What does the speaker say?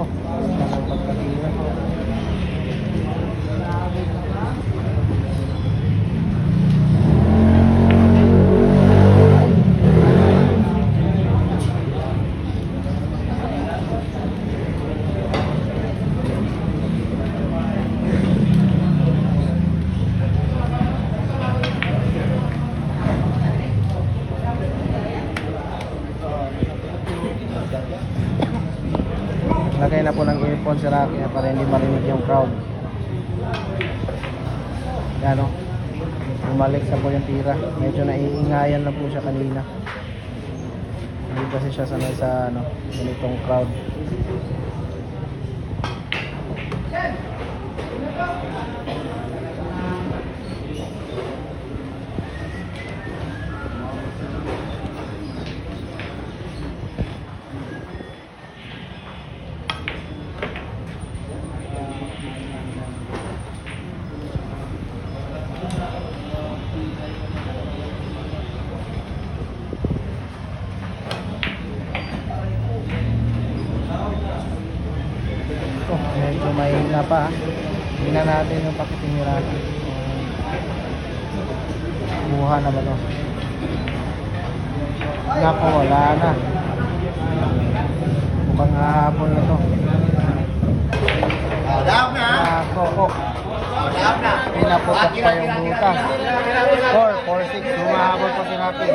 ako. Naglagay na po ng earphone si Rocky ah, para hindi marinig yung crowd. Yan o. Bumalik sa po yung tira. Medyo naiingayan na po siya kanina. Hindi kasi siya sanay sa ano, ganitong crowd. Ito, medyo mahina pa. ah. Tingnan natin yung pakiting ni Rocky. Buha na ba to? Naku, wala na. Mukhang hahapon na to. Down na. Nako, oh. Down na. Pinaputok pa yung butas. 4, 4, 6. Humahabol pa si Rocky.